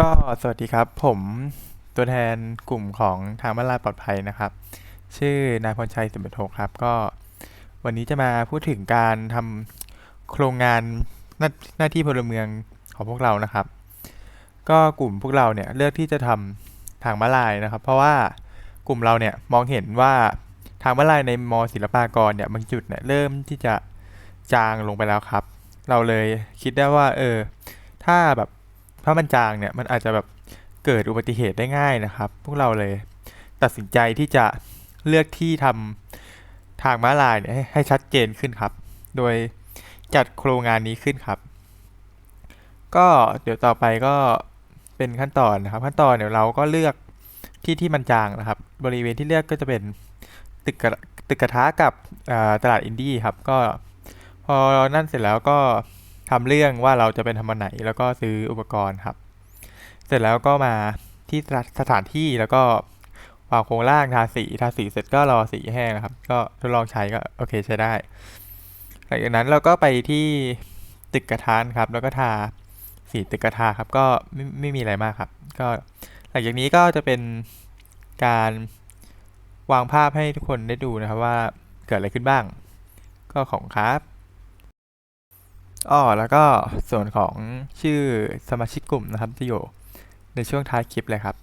ก็สวัสดีครับ ผมตัวแทนกลุ่มของทางบ้าลาปลอดภัยนะครับ ชื่อนายพรชัยสุมโทครับ ก็วันนี้จะมาพูดถึงการทำโครงงานหน้าหน้าที่พลเมืองของพวกเรานะครับ ก็กลุ่มพวกเราเนี่ยเลือกที่จะทำทางมาลายนะครับ เพราะว่ากลุ่มเราเนี่ยมองเห็นว่าทางมาลายในมศิลปากรเนี่ยบางจุดเนี่ยเริ่มที่จะจางลงไปแล้วครับ เราเลยคิดได้ว่าเออถ้าแบบ ถ้ามันจางเนี่ยมันอาจจะแบบเกิดอุบัติเหตุได้ง่ายนะครับ พวกเราเลยตัดสินใจที่จะเลือกที่ทำทางม้าลายเนี่ยให้ให้ชัดเจนขึ้นครับ โดยจัดโครงงานนี้ขึ้นครับ ก็เดี๋ยวต่อไปก็เป็นขั้นตอนนะครับ ขั้นตอนเดี๋ยวเราก็เลือกที่ที่มันจางนะครับ บริเวณที่เลือกก็จะเป็นตึกกระตึกกระทะกับตลาดอินดี้ครับ ก็พอนั่นเสร็จแล้วก็ ทำเรื่องว่าเราจะเป็นทำวันไหน แล้วก็ซื้ออุปกรณ์ครับ เสร็จแล้วก็มาที่สถาสถานที่แล้วก็วางโครงร่างทาสีทาสีเสร็จก็รอสีแห้งนะครับ ก็ทดลองใช้ก็โอเคใช้ได้หลังจากนั้นเราก็ไปที่ตึกกระทานครับ แล้วก็ทาสีตึกกระทาครับ ก็ไม่ไม่มีอะไรมากครับ ก็หลังจากนี้ก็จะเป็นการวางภาพให้ทุกคนได้ดูนะครับว่าเกิดอะไรขึ้นบ้าง ก็ของครับ อ๋อแล้วก็ส่วนของชื่อสมาชิกกลุ่มนะครับจะอยู่ในช่วงท้ายคลิปเลยครับ